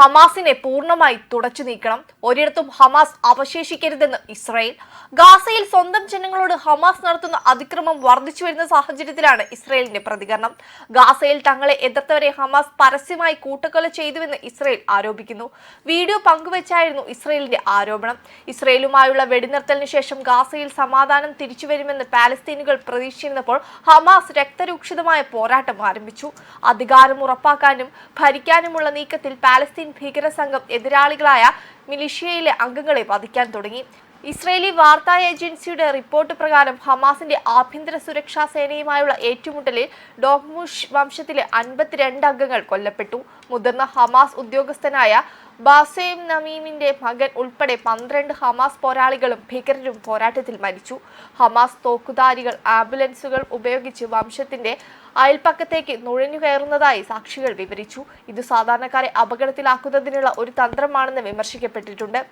ഹമാസിനെ പൂർണമായി തുടച്ചു നീക്കണം. ഒരിടത്തും ഹമാസ് അവശേഷിക്കരുതെന്ന് ഇസ്രായേൽ. ഗാസയിൽ സ്വന്തം ജനങ്ങളോട് ഹമാസ് നടത്തുന്ന അതിക്രമം വർദ്ധിച്ചു വരുന്ന സാഹചര്യത്തിലാണ് ഇസ്രായേലിന്റെ പ്രതികരണം. ഗാസയിൽ തങ്ങളെ എതിർത്തവരെ ഹമാസ് പരസ്യമായി കൂട്ടക്കൊല ചെയ്തുവെന്ന് ഇസ്രായേൽ ആരോപിക്കുന്നു. വീഡിയോ പങ്കുവച്ചായിരുന്നു ഇസ്രായേലിന്റെ ആരോപണം. ഇസ്രായേലുമായുള്ള വെടിനിർത്തലിന് ശേഷം ഗാസയിൽ സമാധാനം തിരിച്ചുവരുമെന്ന് പാലസ്തീനുകൾ പ്രതീക്ഷിച്ചിരുന്നപ്പോൾ ഹമാസ് രക്തരൂക്ഷിതമായ പോരാട്ടം ആരംഭിച്ചു. അധികാരം ഉറപ്പാക്കാനും ഭരിക്കാനുമുള്ള നീക്കത്തിൽ പാലസ്തീൻ ഭീകര സംഘം എതിരാളികളായ മിലിഷ്യയിലെ അംഗങ്ങളെ വധിക്കാൻ തുടങ്ങി. ഇസ്രയേലി വാർത്താ ഏജൻസിയുടെ റിപ്പോർട്ട് പ്രകാരം ഹമാസിന്റെ ആഭ്യന്തര സുരക്ഷാ സേനയുമായുള്ള ഏറ്റുമുട്ടലിൽ ഡോഗ്മുഷ് വംശത്തിലെ അൻപത്തിരണ്ട് അംഗങ്ങൾ കൊല്ലപ്പെട്ടു. മുതിർന്ന ഹമാസ് ഉദ്യോഗസ്ഥനായ ബാസേം നമീമിന്റെ മകൻ ഉൾപ്പെടെ പന്ത്രണ്ട് ഹമാസ് പോരാളികളും ഭീകരരും പോരാട്ടത്തിൽ മരിച്ചു. ഹമാസ് തോക്കുധാരികൾ ആംബുലൻസുകൾ ഉപയോഗിച്ച് വംശത്തിന്റെ അയൽപ്പക്കത്തേക്ക് നുഴഞ്ഞു കയറുന്നതായി സാക്ഷികൾ വിവരിച്ചു. ഇത് സാധാരണക്കാരെ അപകടത്തിലാക്കുന്നതിനുള്ള ഒരു തന്ത്രമാണെന്ന് വിമർശിക്കപ്പെട്ടിട്ടുണ്ട്.